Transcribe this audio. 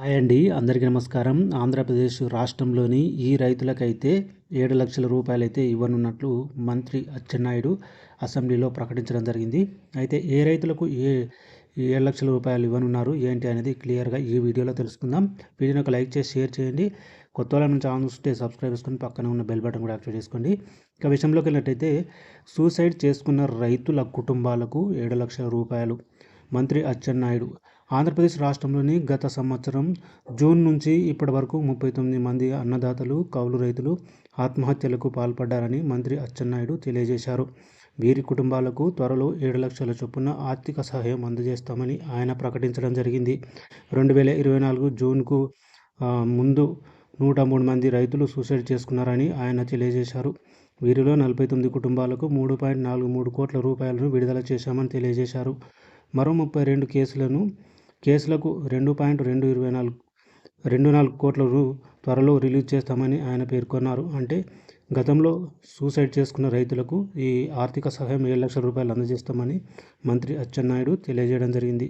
Hi అండి అందరికీ నమస్కారం. ఆంధ్రప్రదేశ్ రాష్ట్రంలోని ఈ రైతులకైతే ఏడు లక్షల రూపాయలైతే ఇవ్వనున్నట్లు మంత్రి అచ్చెన్నాయుడు అసెంబ్లీలో ప్రకటించడం జరిగింది. అయితే ఏ రైతులకు ఏ ఏడు లక్షల రూపాయలు ఇవ్వనున్నారు ఏంటి అనేది క్లియర్గా ఈ వీడియోలో తెలుసుకుందాం. వీడియోని ఒక లైక్ చేసి షేర్ చేయండి. కొత్త వాళ్ళ నుంచి ఛానల్ చూస్తే సబ్స్క్రైబ్ చేసుకొని పక్కన ఉన్న బెల్ బటన్ కూడా యాక్టివేట్ చేసుకోండి. ఇక విషయంలోకి వెళ్ళినట్టయితే సూసైడ్ చేసుకున్న రైతుల కుటుంబాలకు ఏడు లక్షల రూపాయలు మంత్రి అచ్చెన్నాయుడు ఆంధ్రప్రదేశ్ రాష్ట్రంలోని గత సంవత్సరం జూన్ నుంచి ఇప్పటి వరకు ముప్పై తొమ్మిది మంది అన్నదాతలు కౌలు రైతులు ఆత్మహత్యలకు పాల్పడ్డారని మంత్రి అచ్చెన్నాయుడు తెలియజేశారు. వీరి కుటుంబాలకు త్వరలో ఏడు లక్షల చొప్పున ఆర్థిక సహాయం అందజేస్తామని ఆయన ప్రకటించడం జరిగింది. రెండు వేల ఇరవై నాలుగు జూన్కు ముందు నూట మూడు మంది రైతులు సూసైడ్ చేసుకున్నారని ఆయన తెలియజేశారు. వీరిలో నలభై తొమ్మిది కుటుంబాలకు మూడు పాయింట్ నాలుగు మూడు కోట్ల రూపాయలను విడుదల చేశామని తెలియజేశారు. మరో ముప్పై రెండు కేసులను కేసులకు రెండు పాయింట్ రెండు ఇరవై నాలుగు రెండు నాలుగు కోట్ల రూ త్వరలో రిలీజ్ చేస్తామని ఆయన పేర్కొన్నారు. అంటే గతంలో సూసైడ్ చేసుకున్న రైతులకు ఈ ఆర్థిక సహాయం ఏడు లక్షల రూపాయలు అందజేస్తామని మంత్రి అచ్చెన్నాయుడు తెలియజేయడం జరిగింది.